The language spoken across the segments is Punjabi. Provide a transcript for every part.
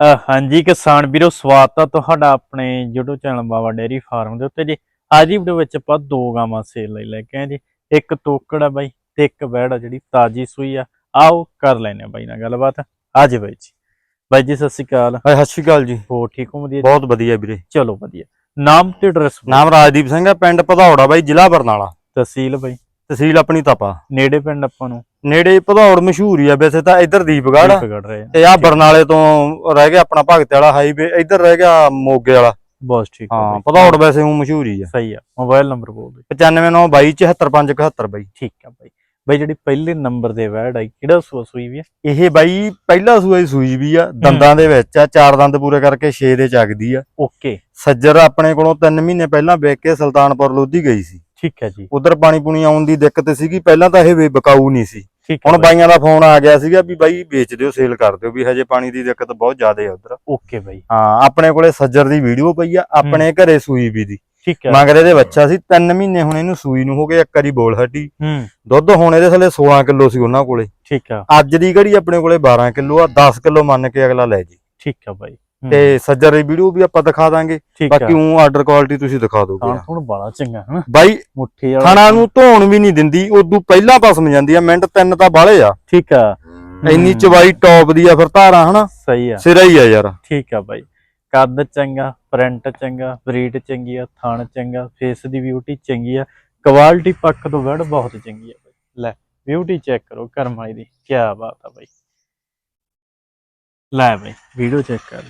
ਹਾਂਜੀ ਕਿਸਾਨ ਵੀਰੋ ਸਵਾਗਤ ਆ ਤੁਹਾਡਾ ਆਪਣੇ YouTube channel Baba dairy farm ਦੇ ਉੱਤੇ ਜੀ। ਅੱਜ ਦੀ ਵੀਡੀਓ ਵਿੱਚ ਆਪਾਂ ਦੋ ਗਾਵਾਂ ਸੇਲ ਲਈ ਲੈ ਕੇ ਆਏ ਜੀ। ਇੱਕ ਤੋਕੜ ਆ ਬਾਈ ਤੇ ਇੱਕ ਬੈੜ ਆ ਜਿਹੜੀ ਤਾਜੀ ਸੂਈ ਆ। ਆਓ ਕਰ ਲੈਨੇ ਆ ਬਾਈ ਨਾਲ ਗੱਲਬਾਤ। ਅੱਜ ਬਾਈ ਜੀ। ਬਾਈ ਜੀ ਸਤਿ ਸ਼੍ਰੀ ਅਕਾਲ। ਹਾਏ ਸਤਿ ਸ਼੍ਰੀ ਅਕਾਲ ਜੀ। ਹੋ ਠੀਕ ਹੋ ਵਧੀਆ ਬਹੁਤ ਵਧੀਆ ਵੀਰੇ। ਚਲੋ ਵਧੀਆ। ਨਾਮ ਤੇ ਐਡਰੈਸ ਨਾਮ ਰਾਜਦੀਪ ਸਿੰਘ ਹੈ ਪਿੰਡ ਭਦੌੜਾ ਬਾਈ ਜ਼ਿਲ੍ਹਾ ਬਰਨਾਲਾ। ਤਹਿਸੀਲ ਬਾਈ। ਤਹਿਸੀਲ ਆਪਣੀ ਤਪਾ। ਨੇੜੇ ਪਿੰਡ ਆਪਾਂ ਨੂੰ। ਨੇੜੇ ਭਦੌੜ ਮਸ਼ਹੂਰ ਹੀ ਆ ਵੈਸੇ ਤਾਂ ਇੱਧਰ ਦੀਪਗੜ੍ਹ ਪਕੜ ਰਹੇ ਆ। ਤੇ ਆ ਬਰਨਾਲੇ ਤੋਂ ਰਹਿ ਗਿਆ ਆਪਣਾ ਭਗਤ ਵਾਲਾ ਹਾਈਵੇ ਇੱਧਰ ਰਹਿ ਗਿਆ ਮੋਗੇ ਵਾਲਾ। ਬਸ ਠੀਕ ਆ ਹਾਂ ਬਾਈ। ਭਦੌੜ ਵੈਸੇ ਉਹ ਮਸ਼ਹੂਰ ਹੀ ਆ। ਸਹੀ ਆ ਮੋਬਾਈਲ ਨੰਬਰ ਬੋਲ ਦੇ। 9592274571 ਬਾਈ ਠੀਕ ਆ ਬਾਈ। ਬਾਈ ਜਿਹੜੀ ਪਹਿਲੇ ਨੰਬਰ ਦੇ ਵੈੜ ਆਈ ਕਿਹੜਾ ਸੂਆ ਸੂਈ ਵੀ ਆ? ਇਹ ਬਾਈ ਪਹਿਲਾ ਸੂਆ ਹੀ ਸੂਈ ਵੀ ਆ ਦੰਦਾਂ ਦੇ ਵਿੱਚ ਆ ਚਾਰ ਦੰਦ ਪੂਰੇ ਕਰਕੇ 6 ਦੇ ਚੱਕਦੀ ਆ। ਓਕੇ। ਸੱਜਰ ਆਪਣੇ ਕੋਲੋਂ 3 ਮਹੀਨੇ ਪਹਿਲਾਂ ਵੇਚ ਕੇ ਸੁਲਤਾਨਪੁਰ ਲੋਧੀ ਗਈ ਸੀ। ਠੀਕ ਹੈ ਜੀ। ਉਧਰ ਪਾਣੀ ਪੂਣੀ ਆਉਣ ਦੀ ਦਿੱਕਤ ਸੀਗੀ ਪਹਿਲਾਂ ਤਾਂ ਇਹ ਵੇ ਬਕਾਊ ਨਹੀਂ ਸੀ। ਹੁਣ ਬਾਈ। ਬਾਈਆਂ ਦਾ ਫੋਨ ਆ ਗਿਆ ਸੀਗਾ ਵੀ ਬਾਈ ਵੇਚ ਦਿਓ ਸੇਲ ਕਰ ਦਿਓ ਵੀ ਹਜੇ ਪਾਣੀ ਦੀ ਦਿੱਕਤ ਬਹੁਤ ਜ਼ਿਆਦਾ ਹੈ ਉਧਰ। ਓਕੇ ਬਾਈ। ਹਾਂ ਆਪਣੇ ਕੋਲੇ ਸੱਜਰ ਦੀ ਵੀਡੀਓ ਪਈ ਆ ਆਪਣੇ ਘਰੇ ਸੂਈ ਵੀ ਦੀ। ਠੀਕ ਹੈ। ਮਗਰ ਇਹਦੇ ਬੱਚਾ ਸੀ 3 ਮਹੀਨੇ ਹੁਣ ਇਹਨੂੰ ਸੂਈ ਨੂੰ ਹੋ ਗਏ ਇੱਕ ਵਾਰੀ ਬੋਲ ਹਟੀ। ਹੂੰ। ਦੁੱਧ ਹੁਣ ਇਹਦੇ ਥੱਲੇ 16 ਕਿਲੋ ਸੀ ਉਹਨਾਂ ਕੋਲੇ। ਠੀਕ ਆ। ਅੱਜ ਦੀ ਘੜੀ ਆਪਣੇ ਕੋਲੇ 12 ਕਿਲੋ ਆ 10 ਕਿਲੋ ਮੰਨ ਕੇ ਅਗਲਾ ਲੈ ਜੀ। ਠੀਕ ਆ ਬਾਈ। ਤੇ ਸੱਜਰ ਦੀ ਵੀਡੀਓ ਵੀ ਆਪਾਂ ਦਿਖਾ ਦਾਂਗੇ। ਬਾਕੀ ਉਹ ਆਰਡਰ ਕੁਆਲਿਟੀ ਤੁਸੀਂ ਦਿਖਾ ਦੋਗੇ ਹੁਣ ਬੜਾ ਚੰਗਾ ਹਨਾ? ਬਾਈ ਮੁੱਠੀ ਵਾਲਾ ਖਾਣਾ ਨੂੰ ਧੋਣ ਵੀ ਨਹੀਂ ਦਿੰਦੀ ਉਦੋਂ ਪਹਿਲਾਂ ਪਸਮ ਜਾਂਦੀ ਆ ਮਿੰਟ ਤਿੰਨ ਤਾਂ ਬਾਲੇ ਆ। ਠੀਕ ਆ। ਇੰਨੀ ਚਵਾਈ ਟੌਪ ਦੀ ਆ ਫਿਰ ਧਾਰਾਂ ਹਨਾ? ਸਹੀ ਆ। ਸਿਰਾ ਹੀ ਆ ਯਾਰ। ਠੀਕ ਆ ਬਾਈ। ਕੱਦ ਚੰਗਾ ਪ੍ਰਿੰਟ ਚੰਗਾ ਬਰੀਡ ਚੰਗੀ ਆ ਥਣ ਚੰਗਾ ਫੇਸ ਦੀ ਬਿਊਟੀ ਚੰਗੀ ਆ। ਕੁਆਲਿਟੀ ਪੱਖ ਤੋਂ ਵੜ ਬਹੁਤ ਚੰਗੀ ਆ ਬਾਈ। ਲੈ ਬਿਊਟੀ ਚੈੱਕ ਕਰੋ ਕਰਮ ਵਾਲੀ ਦੀ। ਕੀ ਬਾਤ ਆ ਬਾਈ। ਲੈ ਬਾਈ ਵੀਡੀਓ ਚੈੱਕ ਕਰ।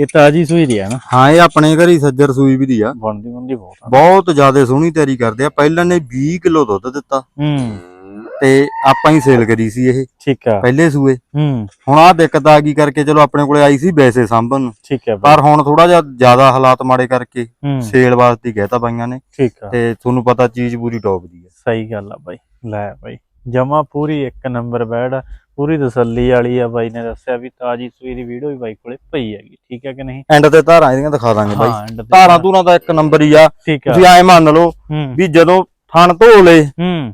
ਇਹ ਤਾਜੀ ਸੂਈ ਦੀ ਆ ਨਾ। ਹਾਂ ਇਹ ਆਪਣੇ ਘਰ ਹੀ ਸੱਜਰ ਸੂਈ ਵੀ ਦੀ ਆ। ਬਣਦੀ ਬੰਦੀ ਬਹੁਤ ਆ। ਬਹੁਤ ਜ਼ਿਆਦਾ ਸੋਹਣੀ ਤਿਆਰੀ ਕਰਦੇ ਆ। ਪਹਿਲਾਂ ਨੇ 20 ਕਿਲੋ ਦੁੱਧ ਦਿੱਤਾ। ਹੂੰ। ਤੇ ਆਪਾਂ ਹੀ ਸੇਲ ਕਰੀ ਸੀ ਇਹ। ਠੀਕ ਆ। ਪਹਿਲੇ ਸੂਏ। ਹੂੰ। ਹੁਣ ਆ ਦਿੱਕਤ ਆ ਗਈ ਕਰਕੇ ਚਲੋ ਆਪਣੇ ਕੋਲੇ ਆਈ ਸੀ ਵੈਸੇ ਸਾਂਭਣ ਨੂੰ। ਠੀਕ ਬਾਈ। ਪਰ ਹੁਣ ਥੋੜਾ ਜਿਹਾ ਜ਼ਿਆਦਾ ਹਾਲਾਤ ਮਾੜੇ ਕਰਕੇ ਸੇਲ ਵਾਸਤੇ ਕਹਿਤਾ ਬਾਈਆਂ ਨੇ। ਠੀਕ ਆ। ਤੇ ਤੁਹਾਨੂੰ ਪਤਾ ਚੀਜ਼ ਪੂਰੀ ਟੌਪ ਦੀ ਆ। ਸਹੀ ਗੱਲ ਆ ਬਾਈ। ਲੈ ਬਾਈ। ਜਮਾ ਪੂਰੀ ਇੱਕ ਨੰਬਰ ਬੈੜ ਆ, ਪੂਰੀ ਤਸੱਲੀ ਵਾਲੀ ਆ ਬਾਈ ਨੇ ਦੱਸਿਆ ਵੀ ਤਾਜੀ ਸੂਈ ਦੀ ਵੀਡੀਓ ਵੀ ਬਾਈ ਕੋਲੇ ਪਈ ਹੈਗੀ ਠੀਕ ਹੈ ਕਿ ਨਹੀਂ? ਐਂਡ ਤੇ ਧਾਰਾਂ ਇਹਦੀਆਂ ਦਿਖਾ ਦਾਂਗੇ ਬਾਈ। ਧਾਰਾਂ ਧੂਰਾਂ। ਦਾ ਇੱਕ ਨੰਬਰ ਹੀ ਆ। ਆ। ਤੁਸੀਂ ਐ ਮੰਨ ਲਓ ਵੀ ਜਦੋਂ ਥਣ ਧੋ ਲੇ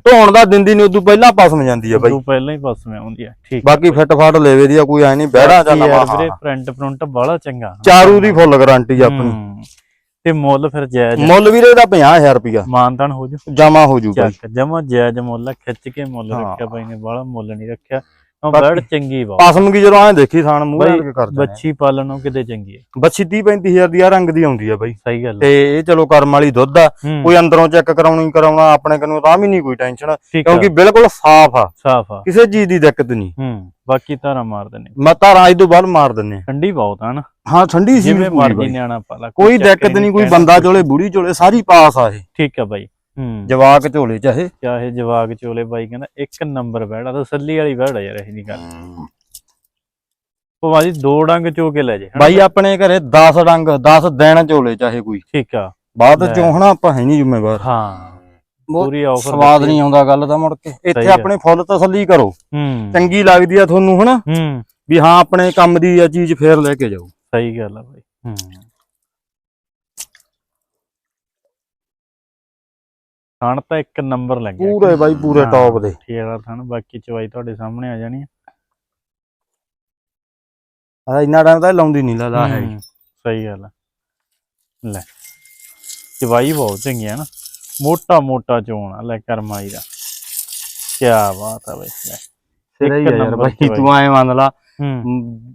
ਧੋਣ ਦਾ ਦਿੰਦੀ ਨਹੀਂ ਉਦੋਂ ਪਹਿਲਾਂ ਪਸਮ ਜਾਂਦੀ ਆ ਬਾਈ। ਤੂੰ ਪਹਿਲਾਂ ਹੀ ਬਸ ਮੈਂ ਆਉਂਦੀ ਆ ਠੀਕ। ਬਾਕੀ ਫਿੱਟ ਫਾਟ ਲੈਵੇ ਦੀ ਆ ਕੋਈ ਐ ਨਹੀਂ ਬਹਿੜਾ ਜਾਂ ਨਵਾਂ। ਵੀਰੇ ਪ੍ਰਿੰਟ ਪ੍ਰਿੰਟ ਬੜਾ ਚੰਗਾ। ਚਾਰੂ ਦੀ ਫੁੱਲ ਗਾਰੰਟੀ ਆਪਣੀ। ਹੂੰ। ਤੇ ਮੁੱਲ ਫਿਰ ਜਾਇਜ਼ ਮੁੱਲ ਵੀਰੇ ਦਾ 50000 ਰੁਪਿਆ ਮਾਨਤਾਨ ਹੋ ਜੂ। ਜਮਾ ਹੋ ਜੂ ਬਾਈ। ਜਮਾ ਜਾਇਜ਼ ਮੁੱਲ ਆ, ਖਿੱਚ ਕੇ ਮੁੱਲ। ਰੱਖਿਆ ਬਾਈ ਨੇ ਬੜਾ ਮੁੱਲ ਨਹੀਂ ਰੱਖਿਆ। ਬੈੜ ਚੰਗੀ ਬਹੁਤ। ਪਸਮ ਕੀ ਜਦੋਂ ਐ ਦੇਖੀ ਥਾਣ ਮੂੰਹ ਨਾਲ ਕੇ ਕਰਦੇ ਬੱਚੀ ਪਾਲਣ ਕਿਤੇ ਚੰਗੀ ਹੈ ਬੱਚੀ 30 35000 ਦੀ ਆ ਰੰਗ ਦੀ ਆਉਂਦੀ ਆ ਬਾਈ। ਸਹੀ ਗੱਲ ਤੇ ਇਹ ਚਲੋ ਕਰਮ ਵਾਲੀ ਦੁੱਧ ਆ ਕੋਈ ਅੰਦਰੋਂ ਚੈੱਕ ਕਰਾਉਣੀ ਕਰਾਉਣਾ ਆਪਣੇ ਕੋਲੋਂ ਤਾਂ ਵੀ ਨਹੀਂ ਕੋਈ ਟੈਨਸ਼ਨ ਕਿਉਂਕਿ ਬਿਲਕੁਲ ਸਾਫ਼ ਆ। ਸਾਫ਼ ਆ। ਕਿਸੇ ਚੀਜ਼ ਦੀ ਦਿੱਕਤ ਨਹੀਂ। ਹੂੰ ਬਾਕੀ ਧਾਰਾ ਮਾਰ ਦਿੰਨੇ ਮੈਂ ਧਾਰਾਂ ਅੱਜ ਤੋਂ ਬਾਅਦ ਮਾਰ ਦਿੰਨੇ। ਠੰਡੀ ਬਹੁਤ ਆ ਨਾ। ਹਾਂ ਠੰਡੀ ਸੀ ਜਿਵੇਂ ਮਰਜ਼ੀ। ਨਿਆਣਾ ਪਾਲਾ ਕੋਈ ਦਿੱਕਤ ਨਹੀਂ ਕੋਈ ਬੰਦਾ ਚੋਲੇ ਬੁੜੀ ਚੋਲੇ ਸਾਰੀ ਪਾਸ ਆ ਇਹ। ਠੀਕ ਆ ਬਾਈ। ਜਵਾਕ ਝੋਲੇ ਚਾਹੇ। ਚਾਹੇ ਜਵਾਗ ਚੋਲੇ ਬਾਈ ਕਹਿੰਦਾ ਇੱਕ ਨੰਬਰ ਬੈੜਾ ਤਸੱਲੀ ਵਾਲੀ ਬੈੜਾ ਯਾਰ ਇਹ ਨਹੀਂ ਗੱਲ। ਉਹ ਬਾਜੀ ਦੋ ਡੰਗ ਚੋ ਕੇ ਲੈ ਜੇ? ਬਾਈ ਆਪਣੇ ਘਰੇ 10 ਡੰਗ 10 ਦਿਨ ਝੋਲੇ ਚਾਹੇ ਕੋਈ। ਠੀਕ ਆ। ਬਾਅਦ ਲੈ। ਚੋਂ ਹਨਾ ਆਪਾਂ ਹੈ ਨਹੀਂ ਜ਼ਿੰਮੇਵਾਰ। ਹਾਂ। ਪੂਰੀ ਆਫਰ ਸਵਾਦ ਨਹੀਂ ਆਉਂਦਾ ਗੱਲ ਦਾ ਮੁੜ ਕੇ। ਇੱਥੇ। ਆਪਣੇ ਫੁੱਲ ਤਸੱਲੀ ਕਰੋ। ਚੰਗੀ ਲੱਗਦੀ ਆ ਤੁਹਾਨੂੰ ਹਨਾ। ਵੀ ਹਾਂ ਆਪਣੇ ਕੰਮ ਦੀ ਆ ਚੀਜ਼ ਫੇਰ ਲੈ ਕੇ ਜਾਓ। ਸਹੀ ਗੱਲ ਆ ਬਾਈ। ਹੂੰ। ਥਣ ਤਾਂ ਇੱਕ ਨੰਬਰ ਲੱਗਿਆ। ਪੂਰੇ ਬਾਈ ਪੂਰੇ ਹਾਂ, ਟੌਪ ਦੇ। ਠੀਕ ਆ ਥਣ। ਬਾਕੀ ਚਵਾਈ ਤੁਹਾਡੇ ਸਾਹਮਣੇ ਆ ਜਾਣੀ ਆ। ਆ ਇੰਨਾ ਟਾਈਮ ਤਾਂ ਇਹ ਲਾਉਂਦੀ ਨਹੀਂ ਲਾ ਲਾ ਹੈ ਹੂੰ, ਸਹੀ ਗੱਲ ਆ। ਲੈ ਚਵਾਈ ਬਹੁਤ ਚੰਗੀ ਆ ਨਾ। ਮੋਟਾ ਮੋਟਾ ਚੋਣ ਆ ਲੈ ਕਰਮਾਈ ਦਾ। ਕੀ ਬਾਤ ਆ ਬਈ ਲੈ। ਸਿਰਾ ਹੀ ਇੱਕ ਆ ਯਾਰ ਬਾਈ ਚ ਤੂੰ ਐ ਮੰਨ ਲਾ ਹੂੰ। ਮ,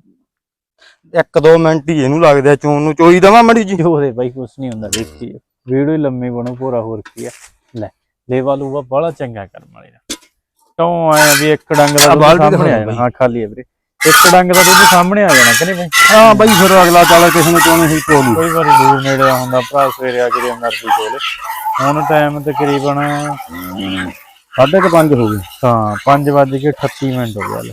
ਇੱਕ ਦੋ ਮਿੰਟ ਹੀ ਇਹਨੂੰ ਲੱਗਦੇ ਆ ਚੋਣ ਨੂੰ। ਚੋਈ ਦਵਾਂ ਮੜੀ ਜੀ ਉਹਦੇ ਬਾਈ ਕੁਛ ਨਹੀਂ ਹੁੰਦਾ ਦੇਖੀ ਵੀਡੀਓ ਲੰਮੀ ਬਣੋ ਪੂਰਾ ਹੋਰ ਕੀ ਆ। ਲੇਵਾ ਲੂਵਾ ਬੜਾ ਚੰਗਾ ਕਰਮ ਵਾਲੇ ਦਾ ਤੋਂ ਆਇਆ ਵੀ ਇੱਕ ਡੰਗ ਦਾ ਦੁੱਧ ਸਾਹਮਣੇ ਆ ਜਾਣਾ? ਹਾਂ ਖਾਲੀ ਹੈ ਵੀਰੇ। ਇੱਕ ਡੰਗ ਦਾ ਦੁੱਧ ਸਾਹਮਣੇ ਆ ਜਾਣਾ ਕਿ ਨਹੀਂ ਬਾਈ? ਹਾਂ ਬਾਈ ਫਿਰ ਅਗਲਾ ਚਾਲਾ ਕਿਸੇ ਨੂੰ ਚੋਣੇ ਹੀ ਚੋਲੂ ਕੋਈ ਵਾਰੀ ਦੂਰ ਨੇੜੇ ਹੁੰਦਾ ਭਰਾ ਸਵੇਰੇ ਆ ਕੇ ਮਰਜ਼ੀ ਕੋਲੇ ਹੁਣ ਟਾਈਮ ਤਕਰੀਬਨ ਸਾਢੇ ਕੁ ਪੰਜ ਹੋ ਗਏ। ਹਾਂ 5 ਵੱਜ ਕੇ 38 ਮਿੰਟ ਹੋ ਗਏ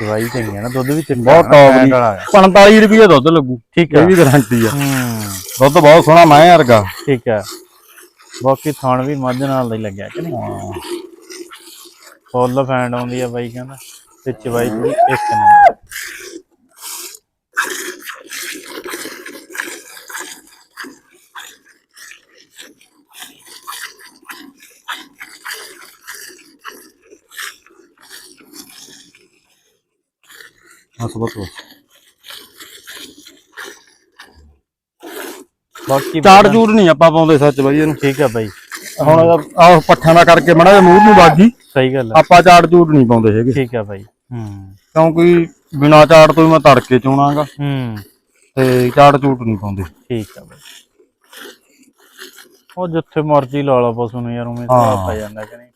ਦਵਾਈ ਚੰਗੀ ਆ ਨਾ ਦੁੱਧ ਵੀ ਚੰਗਾ ਬਹੁਤ ਫੈਟ ਦੀ। ਵਾਲਾ ਆ। 45 ਰੁਪਏ ਦੁੱਧ ਲੱਗੂ। ਠੀਕ ਇਹ ਆ। ਵੀ ਗਾਰੰਟੀ ਆ। ਹੂੰ। ਦੁੱਧ ਬਹੁਤ ਸੋਹਣਾ ਮੈਂ ਵਰਗਾ। ਠੀਕ ਆ। ਬਾਕੀ ਥਣ ਵੀ ਮੱਝ ਨਾਲ ਦਾ ਹੀ ਲੱਗਿਆ ਕਿ ਨਹੀਂ? ਫੁੱਲ ਫੈਂਡ ਆਉਂਦੀ ਆ ਬਾਈ ਕਹਿੰਦਾ ਤੇ ਚਵਾਈ ਪੂਰੀ ਇੱਕ ਨੰਬਰ। ਬਸ ਬਸ। ਬਾਕੀ ਚਾੜ ਚੂੜ ਨਹੀਂ ਆਪਾਂ ਪਾਉਂਦੇ ਸੱਚ ਬਾਈ ਇਹਨੂੰ। ਠੀਕ ਆ ਬਾਈ। ਹੁਣ ਆਹ ਪੱਠਿਆਂ ਦਾ ਕਰਕੇ ਮੜਾ ਜਿਹਾ ਮੂੰਹ ਨੂੰ ਬਾਗੀ। ਸਹੀ ਗੱਲ ਆ। ਆਪਾਂ ਚਾੜ ਚੂੜ ਨਹੀਂ ਪਾਉਂਦੇ ਹੈਗੇ। ਠੀਕ ਆ ਬਾਈ। ਹੂੰ। ਕਿਉਂਕਿ ਬਿਨਾ ਚਾੜ ਤੋਂ ਹੀ ਮੈਂ ਤੜਕੇ ਚੋਣਾਗਾ। ਹੂੰ। ਤੇ ਚਾੜ ਚੂੜ ਨਹੀਂ ਪਾਉਂਦੇ। ਠੀਕ ਆ ਬਾਈ। ਉਹ ਜਿੱਥੇ ਮਰਜ਼ੀ ਲਾ ਲਾ ਪਸ਼ੂ ਨੂੰ ਯਾਰ ਉਵੇਂ ਤਾਂ। ਪੈ ਜਾਂਦਾ ਕਿ ਨਹੀਂ।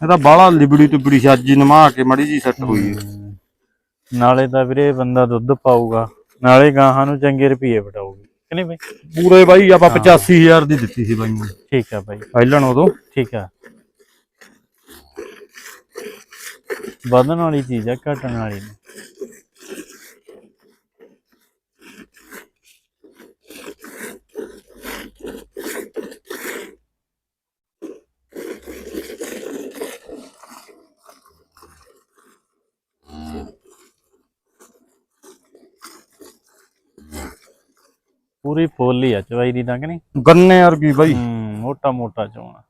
ਇਹ ਤਾਂ ਬਾਹਲਾ ਲਿਬੜੀ ਟਿਬੜੀ ਛਾਜੀ ਨਮਾ ਕੇ ਮੜੀ ਜੀ ਸੈੱਟ ਹੋਈ ਹੈ। ਨਾਲੇ ਤਾਂ ਵੀਰੇ ਬੰਦਾ ਦੁੱਧ ਪਾਊਗਾ ਨਾਲੇ ਗਾਹਾਂ ਨੂੰ ਚੰਗੇ ਰੁਪਏ ਵਟਾਊਗੀ ਕਿ ਨਹੀਂ ਬਾਈ? ਪੂਰੇ ਬਾਈ ਆਪਾਂ 85000 ਦੀ ਦਿੱਤੀ ਸੀ ਬਾਈ ਨੂੰ। ਠੀਕ ਆ ਬਾਈ। ਪਹਿਲਾਂ ਉਦੋਂ। ਠੀਕ ਆ। ਵਧਣ ਵਾਲੀ ਚੀਜ਼ ਆ ਘਟਣ ਵਾਲੀ ਨਹੀਂ। ਪੂਰੀ ਫੁੱਲ ਹੀ ਆ ਚਵਾਈ ਦੀ ਤਾਂ ਕਿ ਨਹੀਂ? ਗੰਨੇ ਵਰਗੀ ਬਾਈ। ਹੂੰ ਮੋਟਾ ਮੋਟਾ ਚੋਣਾ।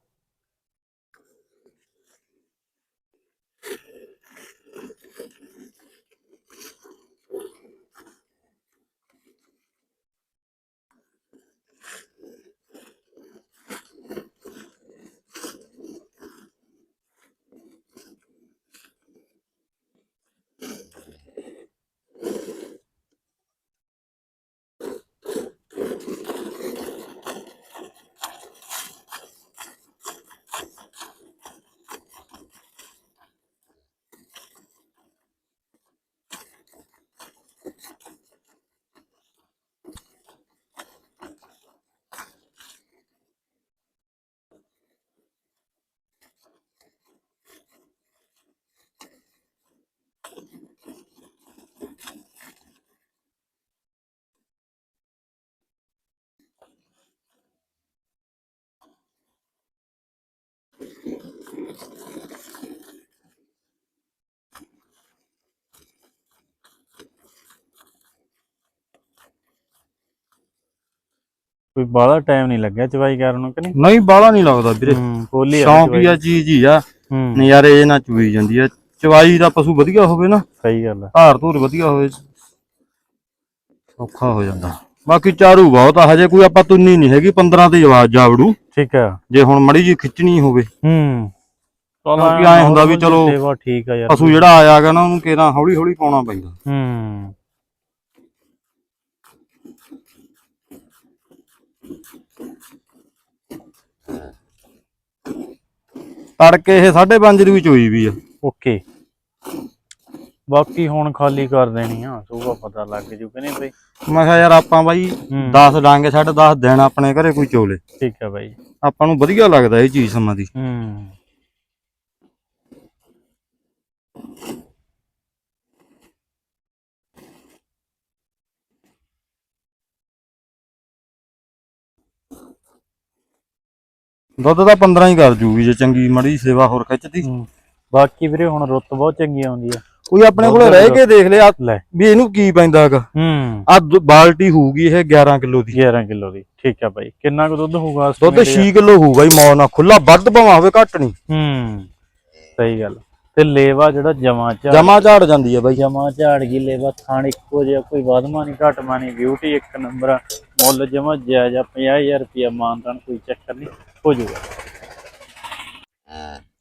ਕੋਈ ਬਾਹਲਾ ਟਾਈਮ ਨਹੀਂ ਲੱਗਿਆ ਚਵਾਈ ਕਰਨ ਨੂੰ ਕਿ ਨਹੀਂ? ਨਹੀਂ ਬਾਹਲਾ ਨਹੀਂ ਲੱਗਦਾ ਵੀਰੇ। ਹੂੰ ਫੁੱਲ ਹੀ ਆ ਸ਼ੌਂਕ ਹੀ ਚਵਾਈ। ਆ ਚੀਜ਼ ਹੀ ਆ। ਨਜ਼ਾਰੇ ਇਹ ਨਾ ਚੁਈ ਜਾਂਦੀ ਆ। ਚਵਾਈ ਦਾ ਪਸ਼ੂ ਵਧੀਆ ਹੋਵੇ ਨਾ ਸਹੀ ਗੱਲ ਆ। ਧਾਰ ਧੂਰ ਵਧੀਆ ਹੋਵੇ ਔਖਾ ਹੋ ਜਾਂਦਾ। ਬਾਕੀ ਚਾਰੂ ਬਹੁਤ ਆ ਹਜੇ ਕੋਈ ਆਪਾਂ ਤੁੰਨੀ ਨਹੀਂ ਹੈਗੀ 15 ਤੇ ਆਵਾਜ਼ ਜਾਵੜੂ। ਠੀਕ ਆ। ਜੇ ਹੁਣ ਮੜੀ ਜੀ ਖਿੱਚਣੀ ਹੋਵੇ। ਹੂੰ। ਕਿਉਂਕਿ ਐਂ ਹੁੰਦਾ ਵੀ ਚਲੋ ਠੀਕ ਆ ਯਾਰ। ਪਸ਼ੂ ਜਿਹੜਾ ਆਇਆਗਾ ਨਾ ਉਹਨੂੰ ਕੇਰਾ ਹੌਲੀ ਹੌਲੀ ਪਾਉਣਾ ਪੈਂਦਾ। ਹੂੰ। ਤੜਕੇ ਇਹ 5:30 ਦੀ ਵੀ ਚੋਈ ਵੀ ਆ। ਓਕੇ। ਬਾਕੀ ਹੁਣ ਖਾਲੀ ਕਰ ਦੇਣੀ ਆ ਸੂਗਾ ਪਤਾ ਲੱਗ ਜੂ ਕਿ ਨਹੀਂ ਬਈ। ਮੈਂ ਕਿਹਾ ਯਾਰ ਆਪਾਂ ਬਾਈ ਹੂੰ। 10 ਡਾਂਗੇ ਸਾਢੇ 10 ਦਿਨ ਆਪਣੇ ਘਰੇ ਕੋਈ ਚੋਲੇ। ਠੀਕ ਆ ਬਾਈ। ਆਪਾਂ ਨੂੰ ਵਧੀਆ ਲੱਗਦਾ ਇਹ ਚੀਜ਼ ਸਮਾਂ ਦੀ। ਹੂੰ। ਦੁੱਧ ਤਾਂ 15 ਹੀ ਕਰ ਜੂਗੀ ਜੇ ਚੰਗੀ ਮੜੀ ਸੇਵਾ ਹੋਰ ਖਿੱਚਦੀ। ਬਾਕੀ ਵੀਰੇ ਹੁਣ ਰੁੱਤ ਬਹੁਤ ਚੰਗੀ ਆਉਂਦੀ ਆ। ਕੋਈ ਆਪਣੇ ਕੋਲੇ ਰਹਿ ਕੇ ਦੇਖ ਲਿਆ ਲੈ। ਵੀ ਇਹਨੂੰ ਕੀ ਪੈਂਦਾ ਹੈਗਾ। ਹੂੰ। ਆ ਬਾਲਟੀ ਹੋਊਗੀ ਇਹ 11 ਕਿਲੋ ਦੀ। 11 ਕਿਲੋ ਦੀ। ਠੀਕ ਆ ਬਾਈ। ਕਿੰਨਾ ਕੁ ਦੁੱਧ ਹੋਊਗਾ ਦੁੱਧ ਵੇਲੇ? 6 ਕਿਲੋ ਹੋਊਗਾ ਜੀ ਮੌਨ ਨਾਲ। ਖੁੱਲਾ ਵੱਧ ਭਾਵਾਂ ਹੋਵੇ ਘੱਟ ਨਹੀਂ। ਹੂੰ। ਸਹੀ ਗੱਲ। ਤੇ ਲੇਵਾ ਜਿਹੜਾ ਜਮਾ ਚ ਜਮਾ ਝਾੜ ਜਾਂਦੀ ਹੈ ਬਾਈ। ਜਮਾ ਝਾੜ ਗਈ ਲੇਵਾ ਥਾਣ ਇੱਕੋ ਜਿਹਾ ਕੋਈ ਵਾਧਮਾ ਨਹੀਂ ਘਟਮਾ ਨਹੀਂ ਬਿਊਟੀ ਇੱਕ ਨੰਬਰ। ਮੁੱਲ ਜਮਾ ਜਾਇਜ਼ ਆ 50000 ਰੁਪਇਆ ਮਾਨਤਾਨ ਕੋਈ ਚੱਕਰ ਨਹੀਂ। ਹੋ ਜਾਊਗਾ।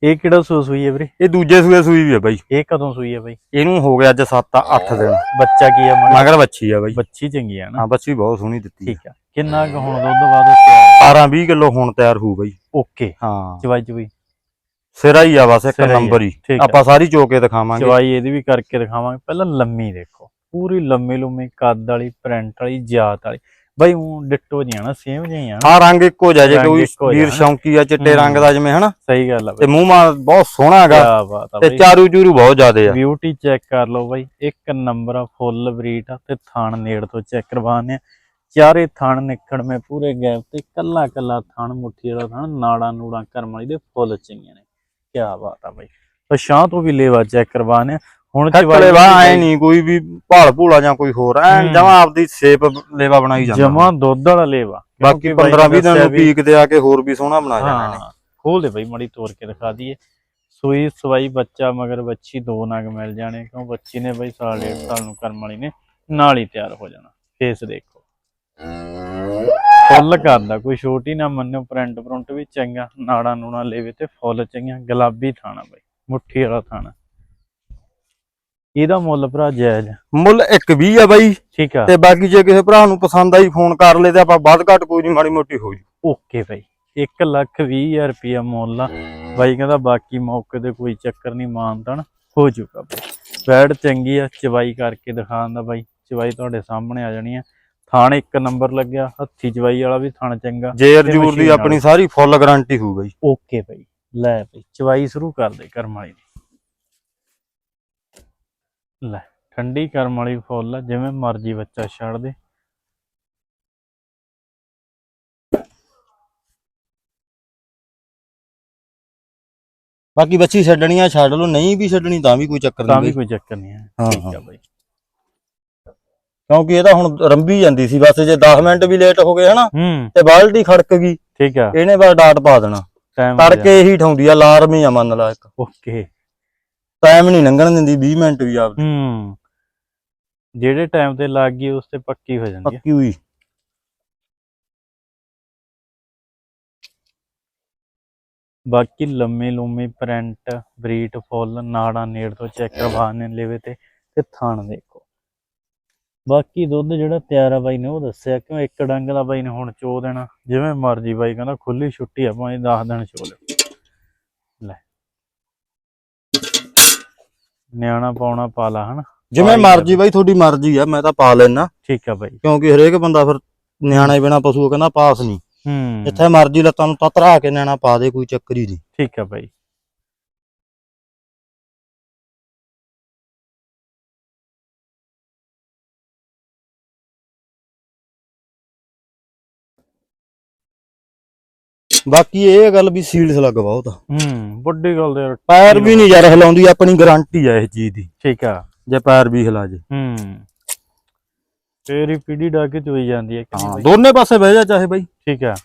ਇਹ ਕਿਹੜਾ ਸੂਸ ਹੋਈ ਹੈ ਵੀਰੇ? ਇਹ ਦੂਜੇ ਸੂਏ ਸੂਈ ਵੀ ਹੈ ਬਾਈ। ਇਹ ਕਦੋਂ ਸੂਈ ਹੈ ਬਾਈ? ਇਹਨੂੰ ਹੋ ਗਿਆ ਅੱਜ 7 8 ਦਿਨ। ਬੱਚਾ ਕੀ ਆ ਮਗਰ ਬੱਚੀ ਆ ਬਾਈ। ਬੱਚੀ ਚੰਗੀ ਆ ਨਾ। ਹਾਂ ਬੱਚੀ ਬਹੁਤ ਸੋਹਣੀ ਦਿੱਤੀ ਠੀਕ ਆ। ਕਿੰਨਾ ਕੁ ਹੁਣ ਦੁੱਧ ਬਾਅਦ ਤਿਆਰ? 18 20 ਕਿਲੋ ਹੁਣ ਤਿਆਰ ਹੋਊ ਬਾਈ। ਓਕੇ। ਹਾਂ। ਚਵਾਈ ਚਵਾਈ। ਸਿਰਾ ਹੀ ਆ ਬਸ ਇੱਕ ਹੀ ਨੰਬਰ ਹੀ। ਆਪਾਂ ਸਾਰੀ ਚੋ ਕੇ ਦਿਖਾਵਾਂਗੇ। ਚਵਾਈ ਇਹਦੀ ਵੀ ਕਰਕੇ ਦਿਖਾਵਾਂਗੇ। ਪਹਿਲਾਂ ਲੰਮੀ ਦੇਖੋ। ਪੂਰੀ ਲੰਮੀ ਲੰਮੀ ਕੱਦ ਵਾਲੀ ਪ੍ਰਿੰਟ ਵਾਲੀ ਜਾਤ ਵਾਲੀ। ਬਾਈ ਉਹ ਡਿੱਟੋ ਨਾ ਸੇਮ ਜਿਹੀਆਂ ਨਾ। ਹਾਂ ਰੰਗ ਇੱਕੋ ਜਿਹਾ ਜੇ ਕੋਈ ਜਿਹਾ ਵੀਰ। ਸ਼ੌਂਕੀ ਆ ਚਿੱਟੇ। ਰੰਗ ਦਾ ਜਿਵੇਂ ਹਨਾ? ਸਹੀ ਗੱਲ ਆ ਤੇ ਮੂੰਹ ਮਾ ਬਹੁਤ ਸੋਹਣਾ ਹੈਗਾ। ਤੇ ਚਾਰੂ ਚੂਰੂ ਬਹੁਤ ਜ਼ਿਆਦੇ ਆ। ਬਿਊਟੀ ਚੈੱਕ ਕਰ ਲਓ ਬਾਈ। ਇੱਕ ਨੰਬਰ ਆ ਫੁੱਲ ਬਰੀਟ ਆ ਤੇ ਥਣ ਨੇੜ ਤੋਂ ਚੈੱਕ ਕਰਵਾਉਂਦੇ ਆ। ਚਾਰੇ ਥਣ ਨਿਕੜਵੇਂ ਪੂਰੇ ਗੈਪ ਤੇ ਕੱਲਾ ਕੱਲਾ ਥਣ ਮੁੱਠੀ ਵਾਲਾ ਥਣ ਨਾੜਾਂ ਨੂੜਾਂ ਕਰਮ ਵਾਲੀ ਦੇ ਫੁੱਲ ਚੰਗੀਆਂ ਨੇ। ਕੀ ਬਾਤ ਆ ਬਾਈ। ਸ਼ਾਂ ਤੋਂ ਵੀ ਲੇਵਾ ਚੈੱਕ ਕਰਵਾਉਂਦੇ ਆ। ਹੁਣ ਕੱਟਲੇ ਵਾ ਐ ਨਹੀਂ ਕੋਈ ਵੀ ਭਾਲ ਭੂਲਾ ਜਾਂ ਕੋਈ ਹੋਰ ਐ। ਜਮਾ ਆਪਦੀ ਸੇਪ ਲੇਵਾ ਬਣਾਈ ਜਾਂਦਾ। ਜਮਾ ਦੁੱਧ ਵਾਲਾ ਲੇਵਾ। ਬਾਕੀ ਕਿਉਂਕਿ ਬਾਈ 15 20 ਨੇ ਦਿਨ ਨੂੰ ਪੀਕ ਤੇ ਆ ਕੇ ਹੋਰ ਵੀ ਸੋਹਣਾ ਬਣਾ ਜਾਣਾ ਨੇ ਖੋਲ ਦੇ ਬਈ ਮੜੀ ਤੋੜ ਕੇ ਦਿਖਾ ਦਈਏ। ਸੂਈ ਸਵਾਈ ਬੱਚਾ ਮਗਰ ਬੱਚੀ ਦੋ ਨਗ ਮਿਲ ਜਾਣੇ। ਕਿਉਂ ਬੱਚੀ ਨੇ ਬਈ ਸਾਲ ਡੇਢ ਸਾਲ ਨੂੰ ਕਰਮ ਵਾਲੀ ਨੇ ਨਾਲ ਹੀ ਤਿਆਰ ਹੋ ਜਾਣਾ। ਫੇਸ ਦੇਖੋ। ਫੁੱਲ ਕਰਦਾ ਕੋਈ ਛੋਟੀ ਨਾ ਮੰਨਿਓ ਪ੍ਰਿੰਟ ਪ੍ਰਿੰਟ ਵੀ ਚੰਗਾ ਨਾੜਾ ਨੂਣਾ ਲੈਵੇ ਤੇ ਫੁੱਲ ਚੰਗੀਆਂ। ਗੁਲਾਬੀ ਥਾਣਾ ਬਈ ਮੁੱਠੀ ਵਾਲਾ ਥਾਣਾ। ਇਹਦਾ ਮੁੱਲ ਭਰਾ ਜਾਇਜ਼। ਮੁੱਲ 120 ਆ ਬਾਈ। ਠੀਕ ਆ। ਤੇ ਬਾਕੀ ਜੇ ਕਿਸੇ ਭਰਾ ਨੂੰ ਪਸੰਦ ਆਈ ਫੋਨ ਕਰ ਲੇ ਤੇ ਆਪਾਂ ਵੱਧ ਘੱਟ ਕੋਈ ਨਹੀਂ ਮਾੜੀ ਮੋਟੀ ਹੋ ਜੂ। ਓਕੇ ਬਾਈ। 1 ਲੱਖ 20 ਹਜ਼ਾਰ ਰੁਪਿਆ ਮੁੱਲ ਆ। ਬਾਈ ਕਹਿੰਦਾ ਬਾਕੀ ਮੌਕੇ ਤੇ ਕੋਈ ਚੱਕਰ ਨਹੀਂ ਮਾਨਤਨ ਹੋ ਚੁੱਕਾ ਬਾਈ। ਬੈਡ ਚੰਗੀ ਆ ਚਵਾਈ ਕਰਕੇ ਦਿਖਾਉਂਦਾ ਬਾਈ। ਚਵਾਈ ਤੁਹਾਡੇ ਸਾਹਮਣੇ ਆ ਜਾਣੀ ਆ। ਥਾਣ ਇੱਕ ਨੰਬਰ ਲੱਗਿਆ ਹੱਥੀ ਚਵਾਈ ਵਾਲਾ ਵੀ ਥਾਣ ਚੰਗਾ। ਜੇਰ ਜੂਰ ਦੀ ਆਪਣੀ ਸਾਰੀ ਫੁੱਲ ਗਾਰੰਟੀ ਹੋਊ ਬਾਈ। ਓਕੇ ਬਾਈ। ਲੈ ਬਾਈ ਚਵਾਈ ਸ਼ੁਰੂ ਕਰ ਦੇ ਕਰਮ ਵਾਲੀ ਦੀ। ਲੈ ਠੰਡੀ ਕਰਮ ਵਾਲੀ ਫੁੱਲ ਆ ਜਿਵੇਂ ਮਰਜ਼ੀ ਬੱਚਾ ਛੱਡ ਦੇ। ਬਾਕੀ ਬੱਚੀ ਛੱਡਣੀ ਆ ਛੱਡ ਲਓ ਨਹੀਂ ਵੀ ਛੱਡਣੀ ਤਾਂ ਵੀ ਕੋਈ ਚੱਕਰ ਤਾਂ ਨਹੀਂ ਵੀ ਕੋਈ ਚੱਕਰ ਨਹੀਂ ਹੈ। ਹਾਂ, ਠੀਕ ਹਾਂ। ਆ ਬਾਈ। ਕਿਉਂਕਿ ਇਹ ਤਾਂ ਹੁਣ ਰੰਬੀ ਜਾਂਦੀ ਸੀ ਬਸ ਜੇ 10 ਮਿੰਟ ਵੀ ਲੇਟ ਹੋ ਗਏ ਹਨਾ ਹੂੰ। ਤੇ ਬਾਲਟੀ ਖੜਕ ਗਈ। ਠੀਕ ਆ। ਇਹਨੇ ਬਸ ਡਾਟ ਪਾ ਦੇਣਾ। ਟਾਈਮ ਤੜਕੇ ਹੀ ਠਾਉਂਦੀ ਆ ਅਲਾਰਮ ਹੀ ਆ ਮੰਨ ਲਾ ਇੱਕ। ਓਕੇ। ਟਾਈਮ ਨਹੀਂ ਲੰਘਣ ਦਿੰਦੀ 20 ਮਿੰਟ ਵੀ ਆਪ ਹੂੰ। ਜਿਹੜੇ ਟਾਈਮ ਤੇ ਲੱਗ ਗਈ ਉਸ ਤੇ ਪੱਕੀ ਹੋ ਜਾਂਦੀ ਹੈ ਪੱਕੀ ਹੋਈ। ਬਾਕੀ ਲੰਮੇ ਲੰਮੇ ਪ੍ਰਿੰਟ ਬਰੀਟ ਫੁੱਲ ਨਾੜਾ ਨੇੜ ਤੋਂ ਚੈੱਕ ਕਰਵਾਣੇ ਲੈਵੇ ਤੇ ਤੇ ਥਣ ਦੇਖੋ। ਬਾਕੀ ਦੁੱਧ ਜਿਹੜਾ ਤਿਆਰ ਆ ਬਾਈ ਨੇ ਉਹ ਦੱਸਿਆ ਕਿਉਂ ਇੱਕ ਡੰਗ ਦਾ ਬਾਈ ਨੇ ਹੁਣ ਚੋ ਦੇਣਾ। ਜਿਵੇਂ ਮਰਜ਼ੀ ਬਾਈ ਕਹਿੰਦਾ ਖੁੱਲੀ ਛੁੱਟੀ ਆ ਭਾਵੇਂ 10 ਦਿਨ ਚੋ ਲੈ। ਨਿਆਣਾ ਪਾਉਣਾ ਪਾਲਾ ਹਨਾ? ਜਿਵੇਂ ਮਰਜ਼ੀ ਬਾਈ ਤੁਹਾਡੀ ਮਰਜ਼ੀ ਆ ਮੈਂ ਤਾਂ ਪਾ ਲੈਣਾ ਠੀਕ ਆ ਬਾਈ। ਕਿਉਂਕਿ ਹਰੇਕ ਬੰਦਾ ਫਿਰ ਨਿਆਣੇ ਬਿਨਾ ਪਸ਼ੂ ਕਹਿੰਦਾ ਪਾਸ ਨਹੀਂ ਹੂੰ। ਜਿੱਥੇ ਮਰਜ਼ੀ ਲੱਤਾਂ ਨੂੰ ਤਤਰਾ ਕੇ ਨਿਆਣਾ ਪਾ ਦੇ ਕੋਈ ਚੱਕਰ ਹੀ ਨਹੀਂ। ਠੀਕ ਆ ਬਾਈ। ਬਾਕੀ ਇਹ ਗੱਲ ਵੀ ਸੀਲਸ ਲੱਗ ਬਹੁਤ ਹੂੰ ਵੱਡੀ ਗੱਲ ਦੇ ਪੈਰ ਵੀ ਨਹੀਂ ਯਾਰ ਹਿਲਾਉਂਦੀ ਆਪਣੀ ਗਾਰੰਟੀ ਆ ਇਸ ਚੀਜ਼ ਦੀ। ਠੀਕ ਆ। ਜੇ ਪੈਰ ਵੀ ਹਿਲਾ ਜੇ। ਹੂੰ। ਤੇਰੀ ਪੀੜੀ ਡਾ ਕੇ ਚੋਈ ਜਾਂਦੀ ਹੈ ਹਾਂ? ਦੋਨੇ ਪਾਸੇ ਬਹਿ ਜਾ ਚਾਹੇ ਬਾਈ। ਠੀਕ ਆ।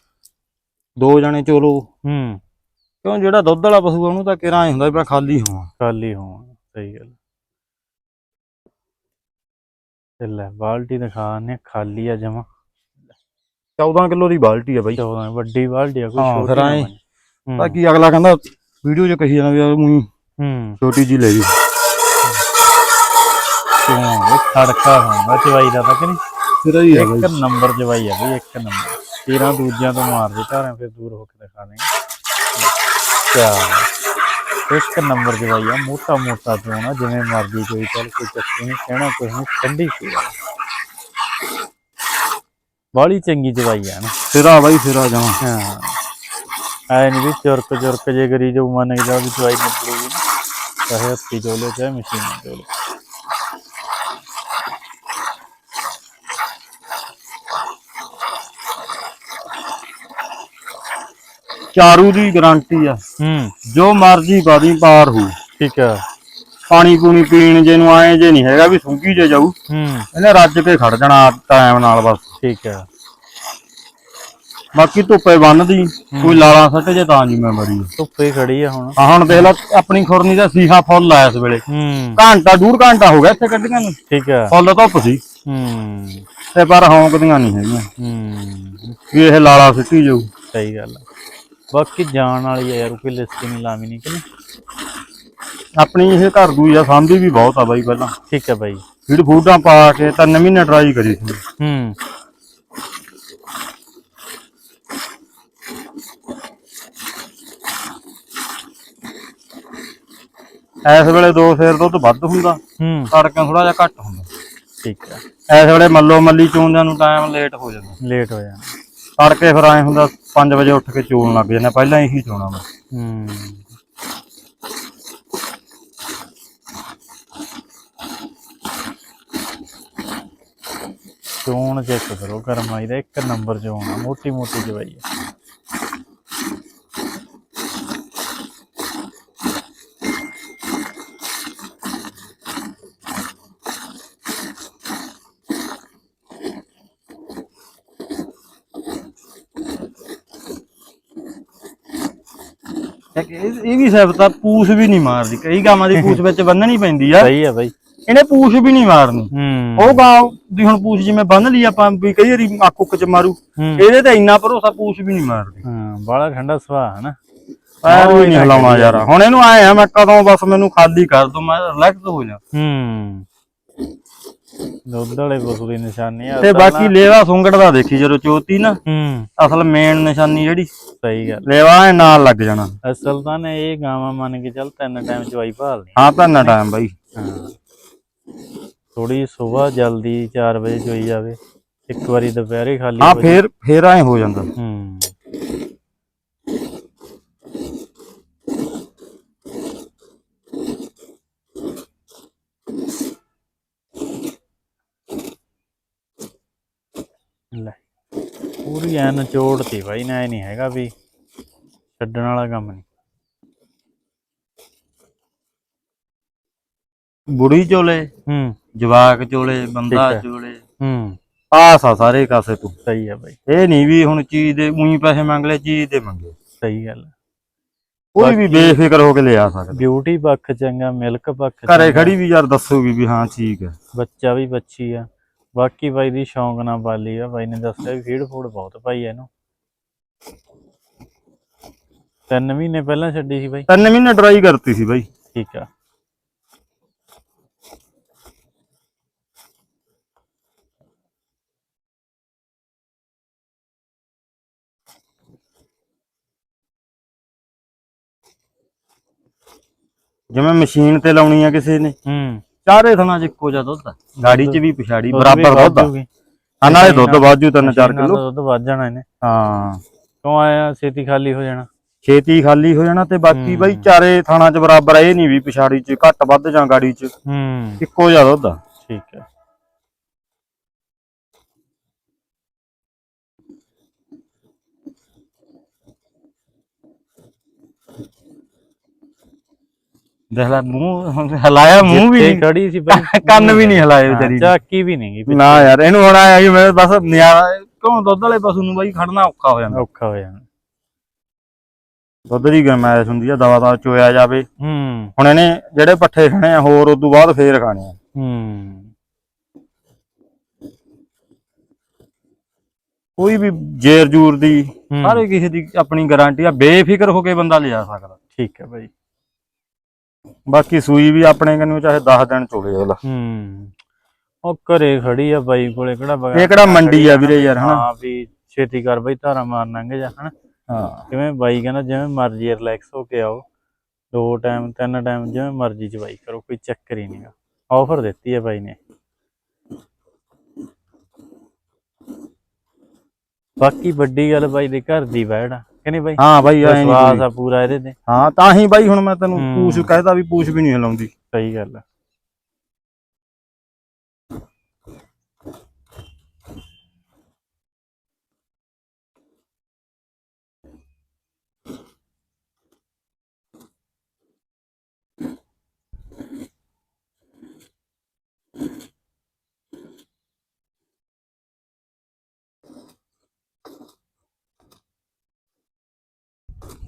ਦੋ ਜਣੇ ਚਲੋ। ਹੂੰ। ਕਿਉਂ ਜਿਹੜਾ ਦੁੱਧ ਵਾਲਾ ਪਸ਼ੂ ਆ ਉਹਨੂੰ ਤਾਂ ਕਿਰਾਂ ਹੀ ਹੁੰਦਾ ਵੀ ਮੈਂ ਖਾਲੀ ਹੋਵਾਂ। ਖਾਲੀ ਹੋਵਾਂ ਸਹੀ ਗੱਲ। ਤੇ ਲੈ ਬਾਲਟੀ ਦਿਖਾਣੇ ਖਾਲੀ ਆ ਜਮਾ। 14 ਕਿਲੋ ਦੀ ਬਾਲਟੀ ਆ ਬਾਈ। 14 ਵੱਡੀ ਬਾਲਟੀ ਆ ਕੋਈ ਹਾਂ, ਛੋਟੀ ਫਿਰ ਨਾ ਐਂ- ਅਗਲਾ ਕਹਿੰਦਾ ਵੀਡੀਓ 'ਚ ਕਹੀ ਜਾਣਾ ਵੀ ਯਾਰ ਮੂੰਹ ਹੂੰ। ਛੋਟੀ ਜੀ ਲੈ ਜੀ। ਕਿਉਂ? ਇਹ ਖੜਕਾ ਹੁੰਦਾ ਚਵਾਈ ਦਾ ਤਾਂ ਕਿ ਨਹੀਂ? ਤੇਰਾ ਹੀ ਇੱਕ ਨੰਬਰ ਜਵਾਈ ਆ ਬਈ ਇੱਕ ਨੰਬਰ। ਤੇਰਾ ਦੂਜਿਆਂ ਤੋਂ ਮਾਰ ਦੇ ਘਰਾਂ ਫਿਰ ਦੂਰ ਹੋ ਕੇ ਦਿਖਾ ਦੇਂਗੇ ਇੱਕ ਨੰਬਰ ਜਵਾਈ ਆ ਮੋਟਾ ਮੋਟਾ ਚੋਣਾ ਜਿਵੇਂ ਮਰਜ਼ੀ ਕੋਈ ਚੱਲ ਕੋਈ ਚੱਕਰ ਨਹੀਂ ਕਹਿਣਾ ਕੁਝ ਨਹੀਂ ਠੰਡੀ ਸੀ। ਬਾਲੀ ਚੰਗੀ ਜਵਾਈ ਆ ਨਾ। ਤੇਰਾ ਬਾਈ ਤੇਰਾ ਜਮਾ। ਹਾਂ। ਐ ਨਹੀਂ ਵੀ ਚੁਰਕ ਚੁਰਕ ਜੇ ਕਰੀ ਜੋ ਮੰਨ ਕੇ ਜਾ ਵੀ ਦਵਾਈ ਨਿਕਲੂਗੀ। ਚਾਹੇ ਹੱਥੀ ਚੋਲੇ ਚਾਹੇ ਮਸ਼ੀਨ ਚੋਲੇ ਚਾਰੂ ਦੀ ਗਾਰੰਟੀ ਆ। ਹੂੰ। ਜੋ ਮਰਜ਼ੀ ਬਾਦੀ ਪਾਰ ਹੋ ਠੀਕ ਆ। ਪਾਣੀ ਪੂਣੀ ਪੀਣ ਜੇ ਨੂੰ ਆਏ ਜੇ ਨਹੀਂ ਹੈਗਾ ਵੀ ਸੁੰਗੀ ਜੇ ਜਾਊ। ਹੂੰ। ਇਹਨੇ ਰੱਜ ਕੇ ਖੜ ਜਾਣਾ ਟਾਈਮ ਨਾਲ ਬਸ। ਠੀਕ ਆ। ਬਾਕੀ ਧੁੱਪੇ ਬੰਨਦੀ ਕੋਈ ਲਾਲਾਂ ਸੱਟ ਜੇ ਤਾਂ ਜ਼ਿੰਮੇਵਾਰੀ ਆ ਧੁੱਪੇ ਖੜੀ ਆ ਹੁਣ। ਆਹ ਹੁਣ ਦੇਖ ਲੈ ਆਪਣੀ ਖੁਰਨੀ ਦਾ ਸੀਹਾ ਫੁੱਲ ਆਇਆ ਇਸ ਵੇਲੇ। ਹੂੰ। ਘੰਟਾ ਡੂਢ ਘੰਟਾ ਹੋ ਗਿਆ ਇੱਥੇ ਕੱਢੀਆਂ ਨੂੰ। ਠੀਕ ਆ। ਫੁੱਲ ਧੁੱਪ ਸੀ। ਹੂੰ। ਤੇ ਪਰ ਹੌਂਕਦੀਆਂ ਨਹੀਂ ਹੈਗੀਆਂ। ਹੂੰ। ਵੀ ਇਹ ਲਾਲਾ ਸਿੱਟੀ ਜਾਊ। ਸਹੀ ਗੱਲ ਆ। ਬਾਕੀ ਜਾਣ ਵਾਲੀ ਆ ਯਾਰ ਕੋਈ ਲਿਸਟ ਨਹੀਂ ਲਾਵੀ ਨਹੀਂ ਕਿ ਨਹੀਂ ਆਪਣੀ ਇਹ ਘਰ ਦੂਈ ਆ ਸਾਂਭੀ ਵੀ ਬਹੁਤ ਆ ਬਾਈ ਪਹਿਲਾਂ। ਠੀਕ ਆ ਬਾਈ। ਫੀਡ ਫੂਡਾਂ ਪਾ ਕੇ ਤਿੰਨ ਮਹੀਨੇ ਟਰਾਈ ਕਰੀ ਸੀ। ਹੂੰ। ਇਸ ਵੇਲੇ ਦੋ ਸੇਰ ਦੁੱਧ ਵੱਧ ਹੁੰਦਾ ਹੂੰ। ਤੜਕਾਂ ਥੋੜਾ ਜਿਹਾ ਘੱਟ ਹੁੰਦਾ। ਠੀਕ ਆ ਇਸ ਵੇਲੇ ਮੱਲੋ ਮੱਲੀ ਚੋਂਦਿਆਂ ਨੂੰ ਟਾਈਮ ਲੇਟ ਹੋ ਜਾਂਦਾ। ਲੇਟ ਹੋ ਜਾਣਾ ਤੜਕੇ ਫਿਰ ਐ ਹੁੰਦਾ 5 ਵਜੇ ਉੱਠ ਕੇ ਚੋਣ ਲੱਗ ਜਾਂਦੇ ਪਹਿਲਾਂ ਇਹੀ ਚੋਣਾ ਮੈਂ। ਹੂੰ। ਚੋਣ ਚੈੱਕ ਕਰੋ ਕਰਮਾਈ ਦਾ ਇੱਕ ਨੰਬਰ ਚੋਣ ਆ, ਮੋਟੀ ਮੋਟੀ ਜਵਾਈ ਆ। ਇਹ ਵੀ ਸਿਫਤ ਆ ਪੂਛ ਵੀ ਨਹੀਂ ਮਾਰਦੀ, ਕਈ ਗਾਵਾਂ ਦੀ ਪੂਛ ਵਿੱਚ ਬੰਨਣੀ ਪੈਂਦੀ ਆ। ਸਹੀ ਆ ਬਾਈ। ਇਹਨੇ ਪੂਛ ਵੀ ਨਹੀਂ ਮਾਰਨੀ। ਹੂੰ। ਉਹ ਗਾਂ ਦੀ ਹੁਣ ਪੂਛ ਜਿਵੇਂ ਬੰਨ ਲਈ ਆਪਾਂ ਵੀ ਕਈ ਵਾਰੀ ਅੱਖ ਉੱਕ ਚ ਮਾਰੂ ਇਹਦੇ ਤੇ ਇੰਨਾ ਭਰੋਸਾ ਪੂਛ ਵੀ ਨਹੀਂ ਮਾਰਦੀ। ਹਾਂ ਬੜਾ ਠੰਡਾ ਸੁਭਾਅ ਹੈ ਨਾ। ਪੈਰ ਵੀ ਨਹੀਂ ਹਿਲਾਉਣਾ ਯਾਰ। ਹੁਣ ਇਹਨੂੰ ਆਏ ਆ ਮੈਂ ਕਦੋਂ ਬਸ ਮੈਨੂੰ ਖਾਲੀ ਕਰ ਦੋ ਮੈਂ ਰਿਲੈਕਸ ਹੋ ਜਾ। ਹੂੰ। ਦੁੱਧ ਵਾਲੇ ਪਸ਼ੂ ਦੀ ਨਿਸ਼ਾਨੀ ਆ ਤੇ ਬਾਕੀ ਲੇਵਾ ਸੁੰਗੜ ਦਾ ਦੇਖੀ ਜਦੋਂ ਚੋਤੀ ਨਾ ਹੂੰ। ਅਸਲ ਮੇਨ ਨਿਸ਼ਾਨੀ ਜਿਹੜੀ ਸਹੀ ਗੱਲ। ਲੇਵਾ ਨਾਲ ਲੱਗ ਜਾਣਾ। ਅਸਲ ਤਾਂ ਨੇ ਇਹ ਗਾਵਾਂ ਮੰਨ ਕੇ ਚੱਲ ਤਿੰਨ ਟਾਈਮ ਚਵਾਈ ਭਾਲਦੀ। ਹਾਂ ਤਾਂ ਟਾਈਮ ਬਾਈ। ਹਾਂ। ਥੋੜੀ ਸਵੇਰ ਜਲਦੀ 4 ਵਜੇ ਚੋਈ ਜਾਵੇ ਇੱਕ ਵਾਰੀ ਦੁਪਹਿਰੇ ਖਾਲੀ ਹਾਂ। ਫੇਰ ਫੇਰ ਐ ਹੋ ਜਾਂਦਾ। ਹੂੰ। ਲੈ ਪੂਰੀ ਐ ਨਚੋੜ ਤੀ ਬਾਈ ਨਾ ਇਹ ਨਹੀਂ ਹੈਗਾ ਵੀ ਛੱਡਣ ਵਾਲਾ ਕੰਮ ਨਹੀਂ ਬੁੜੀ ਚੋਲੇ ਹੂੰ। ਜਵਾਕ ਚੋਲੇ ਬੰਦਾ ਠੀਕ ਹੈ। ਚੋਲੇ। ਹੂੰ। ਪਾਸ ਆ ਸਾਰੇ ਕਾਸੇ ਤੂੰ। ਸਹੀ ਆ ਬਾਈ। ਇਹ ਨਹੀਂ ਵੀ ਹੁਣ ਚੀਜ਼ ਦੇ ਉਹੀ ਪੈਸੇ ਮੰਗ ਲੈ ਚੀਜ਼ ਦੇ ਮੰਗੇ। ਸਹੀ ਗੱਲ। ਕੋਈ ਵੀ ਬੇਫਿਕਰ ਹੋ ਕੇ ਲਿਆ ਸਕਦਾ। ਬਿਊਟੀ ਪੱਖ ਚੰਗਾ ਮਿਲਕ ਪੱਖ ਘਰੇ ਚੰਗਾ, ਖੜੀ ਵੀ ਯਾਰ ਦੱਸੂਗੀ ਵੀ ਹਾਂ ਠੀਕ ਹੈ। ਬੱਚਾ ਵੀ ਬੱਚੀ ਆ। ਬਾਕੀ ਬਾਈ ਦੀ ਸ਼ੌਂਕ ਨਾਲ ਪਾਲੀ ਆ। ਬਾਈ ਨੇ ਦੱਸਿਆ ਵੀ ਫੀਡ ਫੂਡ ਬਹੁਤ ਪਾਈ ਆ ਇਹਨੂੰ। ਤਿੰਨ ਮਹੀਨੇ ਪਹਿਲਾਂ ਛੱਡੀ ਸੀ ਬਾਈ। ਤਿੰਨ ਮਹੀਨੇ ਟਰਾਈ ਕਰਤੀ ਸੀ ਬਾਈ। ਠੀਕ ਆ। ਜਿਵੇਂ ਮਸ਼ੀਨ ਤੇ ਲਾਉਣੀ ਆ ਕਿਸੇ ਨੇ ਹੂੰ। ਚਾਰੇ ਥਣਾ ਚ ਇੱਕੋ ਜਿਹਾ ਦੁੱਧ ਆ। ਗਾੜੀ ਚ ਵੀ ਪਿਛਾੜੀ ਬਰਾਬਰ ਦੁੱਧ ਆ। ਆ ਨਾਲੇ ਦੁੱਧ ਵਾਜੂ 3-4 ਮਸ਼ੀਨ ਨਾਲ ਕਿਲੋ ਦੁੱਧ ਵੱਧ ਜਾਣਾ ਇਹਨੇ। ਹਾਂ। ਕਿਉਂ ਆਇਆ? ਛੇਤੀ ਖਾਲੀ ਹੋ ਜਾਣਾ। ਛੇਤੀ ਖਾਲੀ ਹੋ ਜਾਣਾ ਤੇ ਬਾਕੀ ਹੂੰ। ਬਾਈ ਚਾਰੇ ਥਾਣਾ ਚ ਬਰਾਬਰ ਇਹ ਨਹੀਂ ਵੀ ਪਿਛਾੜੀ ਚ ਘੱਟ ਵੱਧ ਜਾਂ ਗਾੜੀ ਚ। ਹੂੰ। ਇੱਕੋ ਜਿਹਾ ਦੁੱਧ ਆ। ਠੀਕ ਆ। ਦੇਖ ਲੈ ਮੂੰਹ ਹਲਾਇਆ ਮੂੰਹ ਵੀ ਨਹੀਂ। ਖੜੀ ਸੀ ਬਾਈ ਕੰਨ ਵੀ ਨਹੀਂ ਹਲਾਏ ਵਿਚਾਰੀ। ਚਾਕੀ ਵੀ ਨਹੀਂ ਗਈ ਨਾ ਯਾਰ ਇਹਨੂੰ ਹੁਣ ਆਇਆ ਕਿ ਮੈਂ ਬਸ ਨਿਆਰਾ ਕਿਉਂ ਦੁੱਧ ਵਾਲੇ ਪਸ਼ੂ ਨੂੰ ਬਾਈ ਖੜਨਾ ਔਖਾ ਹੋ ਜਾਂਦਾ। ਔਖਾ ਹੋ ਜਾਣਾ ਦੁੱਧ ਦੀ ਗਰਮੈਸ਼ ਹੁੰਦੀ ਆ ਦਵਾ ਦਾ ਚੋਇਆ ਜਾਵੇ। ਹੂੰ। ਹੁਣ ਇਹਨੇ ਜਿਹੜੇ ਪੱਠੇ ਖਾਣੇ ਆ ਹੋਰ ਉਦੋਂ ਬਾਅਦ ਫੇਰ ਖਾਣੇ ਆ। ਹੂੰ। ਕੋਈ ਵੀ ਜੇਰ ਜੂਰ ਦੀ। ਸਾਰੇ ਕਿਸੇ ਦੀ ਆਪਣੀ ਗਾਰੰਟੀ ਆ ਬੇਫਿਕਰ ਹੋ ਕੇ ਬੰਦਾ ਲਿਆ ਸਕਦਾ। ਠੀਕ ਹੈ ਬਾਈ ਬਾਕੀ ਸੂਈ ਵੀ ਆਪਣੇ ਕੰਨੂ ਚਾਹੇ 10 ਦਿਨ ਚੋਲੇ ਉਹਲਾ ਹੂੰ। ਉਹ ਘਰੇ ਖੜੀ ਆ ਬਾਈ ਕੋਲੇ ਕਿਹੜਾ ਬਗਾ ਇਹ ਕਿਹੜਾ ਮੰਡੀ ਆ ਵੀਰੇ ਯਾਰ ਹਨਾ? ਹਾਂ ਵੀ ਛੇਤੀ ਕਰ ਬਾਈ ਧਾਰਾ ਮਾਰ ਲੰਘ ਜਾ ਹਨਾ? ਹਾਂ। ਕਿਵੇਂ ਬਾਈ ਕਹਿੰਦਾ ਜਿਵੇਂ ਮਰਜ਼ੀ ਰਿਲੈਕਸ ਹੋ ਕੇ ਆਓ। ਦੋ ਟਾਈਮ ਤਿੰਨ ਟਾਈਮ ਜਿਵੇਂ ਮਰਜ਼ੀ ਚਵਾਈ ਕਰੋ ਕੋਈ ਚੱਕਰ ਹੀ ਨਹੀਂਗਾ ਆਫਰ ਦਿੱਤੀ ਹੈ ਬਾਈ ਨੇ। ਬਾਕੀ ਵੱਡੀ ਗੱਲ ਬਾਈ ਦੇ ਘਰ ਦੀ ਬੈੜ ਆ। ਕਿ ਨਹੀਂ ਬਾਈ? ਹਾਂ ਬਾਈ ਐ ਵਿਸ਼ਵਾਸ ਨਹੀਂ ਆ ਪੂਰਾ ਇਹਦੇ ਤੇ। ਹਾਂ ਤਾਂ ਹੀ ਬਾਈ ਹੁਣ ਮੈਂ ਤੈਨੂੰ ਹੂੰ। ਪੂਛ ਕਹਿਦਾ ਵੀ ਪੂਛ ਵੀ ਨਹੀਂ ਹਿਲਾਉਂਦੀ। ਸਹੀ ਗੱਲ ਆ।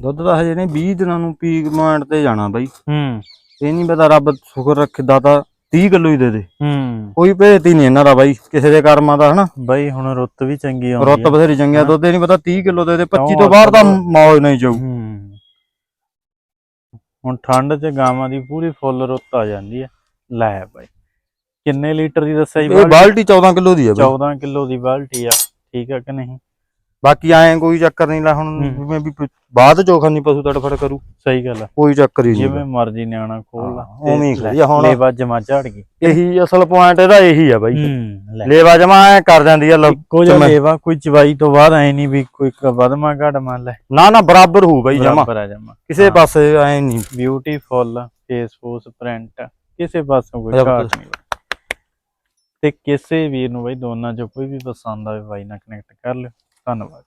ਦੁੱਧ ਤਾਂ ਹਜੇ ਨੇ 20 ਦਿਨਾਂ ਨੂੰ ਪੀਕ ਪੁਆਇੰਟ ਤੇ ਜਾਣਾ ਬਾਈ। ਹੂੰ। ਇਹ ਨਹੀਂ ਪਤਾ ਰੱਬ ਸ਼ੁਕਰ ਰੱਖੇ ਦਾਤਾ 30 ਕਿਲੋ ਹੀ ਦੇ ਦੇ। ਹੂੰ। ਕੋਈ ਭੇਤ ਹੀ ਨਹੀਂ ਇਹਨਾਂ ਦਾ ਬਾਈ ਕਿਸੇ ਦੇ ਕਰਮਾਂ ਦਾ ਹਨਾ? ਬਾਈ ਹੁਣ ਰੁੱਤ ਵੀ ਚੰਗੀ ਆਉਂਦੀ ਰੁੱਤ ਆ। ਬਥੇਰੀ ਚੰਗਿਆ ਦੁੱਧ ਇਹ ਨਹੀਂ ਪਤਾ 30 ਕਿਲੋ ਦੇ ਦੇ 25 ਕਿਉਂ ਤੋਂ ਬਾਹਰ ਤਾਂ ਮੌਜ ਨਹੀਂ ਜਾਊ। ਹੂੰ। ਹੁਣ ਠੰਡ 'ਚ ਗਾਵਾਂ ਦੀ ਪੂਰੀ ਫੁੱਲ ਰੁੱਤ ਆ ਜਾਂਦੀ ਹੈ ਲੈ ਬਾਈ ਕਿੰਨੇ ਲੀਟਰ ਦੀ ਦੱਸਿਆ ਜੀ ਬਾਲਟੀ? 14 ਕਿਲੋ ਦੀ ਆ ਬਾਈ। 14 ਕਿਲੋ ਦੀ ਬਾਲਟੀ ਆ ਠੀਕ ਆ ਕਿ ਨਹੀਂ? ਬਾਕੀ ਐਂ ਕੋਈ ਚੱਕਰ ਨਹੀਂ ਲੈ ਹੁਣ। ਜਿਵੇਂ ਵੀ ਬਾਅਦ ਚੋਂ ਖਾਨੀ ਪਸ਼ੂ ਤੜਫੜ ਕਰੂ ਸਹੀ ਗੱਲ ਆ। ਕੋਈ ਚੱਕਰ ਹੀ ਜਿਵੇਂ ਨਹੀਂ ਮਰਜ਼ੀ ਨਿਆਣਾ ਖੋਲ ਲਾ। ਉਵੇਂ ਹੀ ਹੁਣ। ਲੇਵਾ ਜਮਾ ਝੜ ਗਈ। ਇਹੀ ਅਸਲ ਪੁਆਇੰਟ ਇਹਦਾ ਇਹੀ ਆ ਬਾਈ। ਲੇਵਾ ਜਮਾ ਐ ਕਰ ਜਾਂਦੀ ਆ ਮੈਂ- ਲੇਵਾ ਕੋਈ ਚਵਾਈ ਤੋਂ ਬਾਅਦ ਐ ਨਹੀਂ ਵੀ ਕੋਈ ਵਧਮਾ ਘਟਮਾ ਲੈ। ਨਾ ਨਾ ਬਰਾਬਰ ਹੋਊ ਬਾਈ ਜਮਾ। ਕਿਸੇ। ਪਾਸੇ ਐ ਨਹੀਂ। ਬਿਊਟੀਫੁੱਲ ਫੇਸ ਫੂਸ ਪ੍ਰਿੰਟ ਕਿਸੇ ਪਾਸੋਂ ਕੋਈ। ਘਾਟ ਨਹੀਂ। ਤੇ ਕਿਸੇ ਵੀਰ ਨੂੰ ਬਈ ਦੋਨਾਂ ਚੋਂ ਕੋਈ ਵੀ ਪਸੰਦ ਆਵੇ ਬਾਈ ਨਾਲ ਕਨੈਕਟ ਕਰ ਲਿਓ। ধন্যবাদ